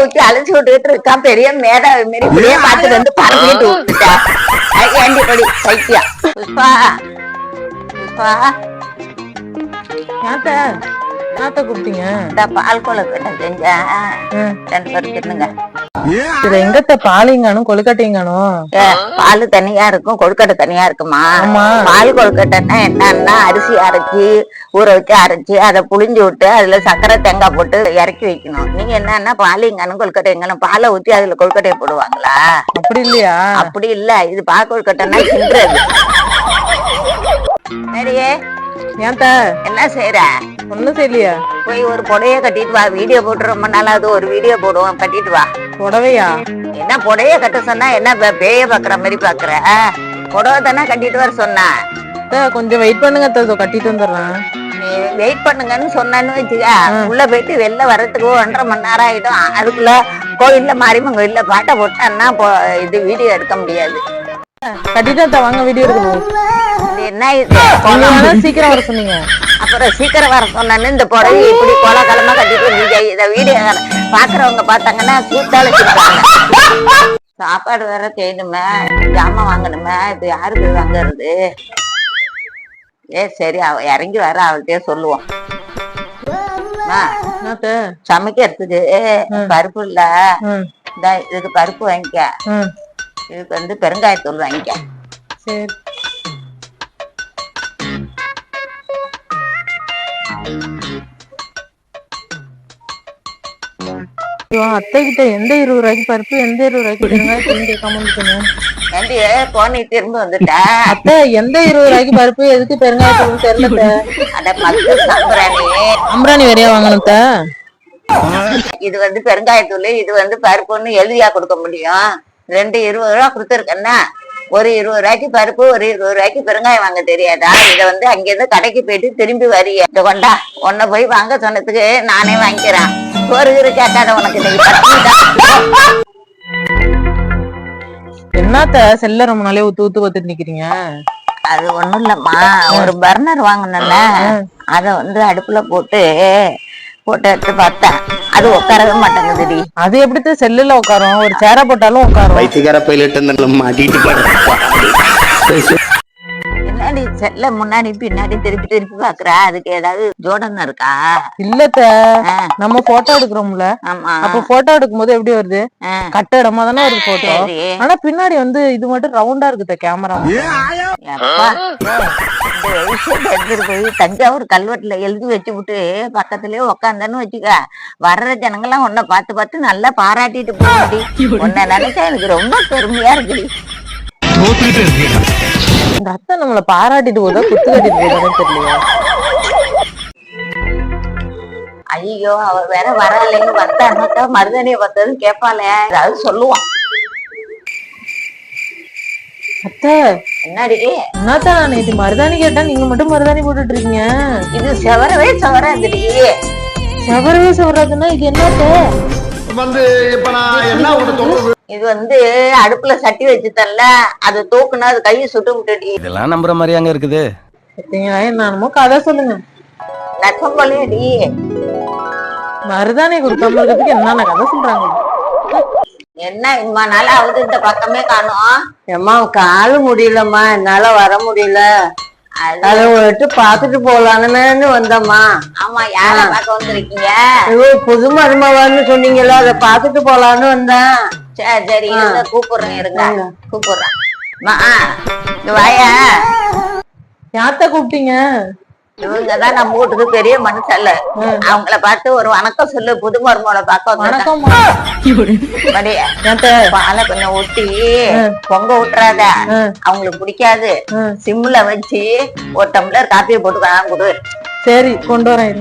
ஊத்தி அழைச்சு விட்டுக்கிட்டு இருக்கான் பெரிய மேதாவி மாரி இப்படியே பார்த்துட்டு வந்து பறந்துட்டு விட்டுட்டா. ஏண்டி படி சைக்கியா? புஷ்பா. புஷ்பா. யாத்த யாத்த கூப்பிட்டீங்க இந்த பால் கொழுக்கட்டை செஞ்சேன் ம். ரெண்டு பேரும் தின்னுங்க. இதுல எங்கத்த பாலிங்கானும் கொழுக்கட்டைங்கானும்? பால் தனியா இருக்கும் கொழுக்கட்டை தனியா இருக்குமா. பால் கொழுக்கட்டைன்னா என்னன்னா அரிசி அரைச்சி ஊற வச்சு அரைச்சி அதை புளிஞ்சு விட்டு அதுல சர்க்கரை தேங்காய் போட்டு இறக்கி வைக்கணும். நீங்க என்னன்னா பாலிங்கானும் கொழுக்கட்டைங்களும் பாலை ஊத்தி அதுல கொழுக்கட்டையை போடுவாங்களா? அப்படி இல்லையா? அப்படி இல்ல. இது பால் கொழுக்கட்டைன்னா கிண்டுறது சரியே ஏன்த்த என்ன செய்யற ஒண்ணும் செய்யலையா? போய் ஒரு புடைய கட்டிட்டு வா. வீடியோ போட்டு ரொம்ப நாளாவது ஒரு வீடியோ போடுவோம். கட்டிட்டு வா. புடவையா? என்ன புடைய கட்ட சொன்னா என்ன பேய பாக்குற மாதிரி பாக்குற? புடவை தானே கட்டிட்டு வர சொன்னா. கொஞ்சம் வெயிட் பண்ணுங்க இதோ கட்டிட்டு வந்துடுறேன். நீ வெயிட் பண்ணுங்கன்னு சொன்னேன்னு வச்சுக்க. உள்ள போயிட்டு வெளில வர்றதுக்கு ஒன்றரை மணி நேரம் ஆயிடும். அதுக்குள்ள கோயில்ல மாரியம்மன் கோயில்ல பாட்டை போட்டான்னா இது வீடியோ எடுக்க முடியாது. கட்டிட்டு வாங்க வீடியோ எடுக்கணும் இது என்ன இது? சீக்கிரம் வர சொன்னீங்க. அப்புறம் சீக்கிரம் வர சொன்னேன்னு இந்த புடவை இப்படி கோலகாலமா கட்டிட்டு நீங்க இத வீடியோ பாக்குறவங்க பார்த்தாங்கன்னா சிரிப்பாங்க. சாப்பாடு வேற செய்யணுமே ஜாமான் வாங்கணுமே இப்ப யாருக்கு வாங்குறது? ஏ சரி அவ இறங்கி வர அவள்கிட்டயே சொல்லுவோம். சமைக்கிறதுக்கு பருப்பு இல்ல. இதுக்கு பருப்பு வாங்கிக்க. இதுக்கு வந்து பெருங்காயத்தூள் வாங்கிக்க. அத்தை கிட்ட எந்த இருபது ரூபாய்க்கு பருப்பு எந்த இருபது ரூபாய்க்கு பெருங்காயத்தூள்னு கேட்காம வந்துட்டீங்க ஏண்டி போனி திரும்ப வந்துட்ட அத்தை எந்த இருபது ரூபாய்க்கு பருப்பு எதுக்கு பெருங்காயத்தூள் தெரியல. அட மக்கு சாம்பிராணி அம்ராணி வரையா வாங்கணும் அத்தை. இது வந்து பெருங்காயத்தூள் இது வந்து பருப்புன்னு எழுதியா கொடுக்க முடியும் ரெண்டு இருபது ரூபா கொடுத்துருக்கேன்னா ஒரு இருபது ரூபாய்க்கு பருப்பு ஒரு இருபது ரூபாய்க்கு பெருங்காயம் வாங்க தெரியாதா? இதை வந்து அங்கிருந்து கடைக்கு போயிட்டு திரும்பி வரிய. கொண்டா உன்னை போய் வாங்க சொன்னதுக்கு நானே வாங்கிக்கிறேன். ஒரு இரு கேட்டாத உனக்கு. என்னத்த செல்ல ரொம்ப நாளே ஊத்து ஊத்து பார்த்துட்டு நிக்கிறீங்க? அது ஒண்ணும் இல்லம்மா. ஒரு பர்னர் வாங்கினல அத வந்து அடுப்புல போட்டு போட்டு எடுத்து பார்த்தேன் அது உட்காரவே மாட்டேங்குதுடி. அது எப்படித்த செல்லுல உட்காரும்? ஒரு சேர போட்டாலும் உட்காரும். பைத்தியக்கார பைலட் மாட்டிட்டு பாடு என்னடி செல்ல முன்னாடி பின்னாடி திருப்பி திருப்பி பாக்குற. அதுக்கு ஏதாவது ஜோடனை இருக்கா? இல்லத்த. நம்ம போட்டோ எடுக்கிறோம்ல. ஆமா. அப்ப போட்டோ எடுக்கும்போது எப்படி வருது? ஆ, கட்ட இடமா தானே வருது போட்டோ ஆனா பின்னாடி வந்து இது மட்டும் ரவுண்டா இருக்குத கேமரா போய் தஞ்சாவூர் கல்வெட்டுல எழுதி வச்சு விட்டு பக்கத்துலயே உக்காந்தன்னு வச்சுக்க. வர்ற ஜனங்கெல்லாம் உன்னை பார்த்து பார்த்து நல்லா பாராட்டிட்டு போகுடி உன்னை நினைச்சா எனக்கு ரொம்ப பெருமையா இருக்குடி. இந்த அத்தை நம்மள பாராட்டிட்டு போதா குத்து கட்டிட்டு போதான்னு தெரியலையா? ஐயோ அவ வேற வரலைன்னு வந்தான்னாக்கா மருதனைய பார்த்தது கேட்பாளே ஏதாவது சொல்லுவான். அத்தை என்னடி? என்னத்தா நேற்று மருதாணி கேட்டா நீங்க மட்டும் மருதாணி போட்டுட்டு இருக்கீங்க. இது செவரவே செவராதுடி. செவரவே செவராதுன்னா இது என்னத்த? வந்து இப்ப நான் என்ன ஒண்ணு சொல்றது இது வந்து அடுப்புல சட்டி வச்சுட்டல அது தூக்குனா அது கையை சுட்டு விட்டுடி. இதெல்லாம் நம்புற மாதிரி அங்க இருக்குது. என்னமோ கதை சொல்லுங்க. நச்சம் போலேடி மருதாணி கொடுக்காம இருக்கிறதுக்கு என்னென்ன கதை சொல்றாங்க? என்ன இம்மா நாள் ஆகுது இந்த பக்கமே காணோம். ஏம்மா காலு முடியலம்மா. என்னால வர முடியல. அது விட்டு பாத்துட்டு போலான்னு வந்தம்மா. ஆமா யார பார்க்க வந்திருக்கீங்க? புது மருமவான்னு சொன்னீங்கல்ல அதை பாத்துட்டு போலான்னு வந்தேன். சரி சரி இருங்க கூப்பிடுறேன் இருங்க. கூப்பிடுறேன். வாயா. யாத்த கூப்பிட்டீங்க? இவங்கதான் நம்ம வீட்டுக்கு பெரிய மனுஷல்ல அவங்கள பார்த்து ஒரு வணக்கம் சொல்லு புது மருமகளை பார்க்க பாலை கொஞ்சம் ஊட்டி பொங்க விட்டுறாத அவங்களுக்கு பிடிக்காது. சிம்ல வச்சு ஒரு டம்ளர் காப்பியை போட்டு வேணாம் கொடு. சரி கொண்டு வரேன்.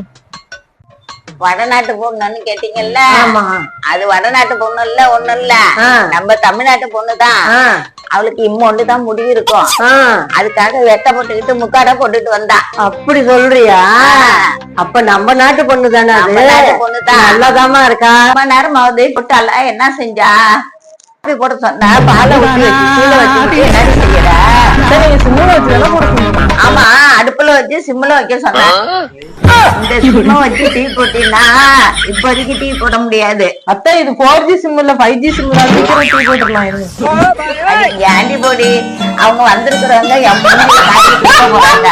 வடநாட்டு பொண்ணுன்னு கேட்டீங்கல்ல? ஆமா. அது வடநாட்டு பொண்ணு இல்ல ஒண்ணு இல்ல. நம்ம தமிழ்நாட்டு பொண்ணுதான். அவளுக்கு இம்மொண்டு தான் முடிவு இருக்கும். அதுக்காக வெட்ட போட்டுக்கிட்டு முக்காட போட்டுட்டு வந்தா. அப்படி சொல்றியா? அப்ப நம்ம நாட்டு பொண்ணு தானே அது? நம்ம நாட்டு பொண்ணுதான் நல்லாதாம்மா இருக்கா? ரொம்ப நேரம் ஆகுது. போட்டால என்ன செஞ்சா? காப்பி போட சொன்னா பாலை ஊத்தி வச்சு கீழே வச்சு என்னடி செய்யற ஆமா. வச்சு சிம்ல வைக்க சொன்னேன். இந்த சிம்ம வச்சு டீ போட்டீங்கன்னா இப்போதைக்கு டீ போட முடியாது. அத்தை இது ஃபோர் ஜி சிம் இல்ல ஃபைவ் ஜி சிம் டீ இருங்க. ஆன்டிபாடி அவங்க வந்திருக்கிறவங்க கொடுக்க போறாங்க.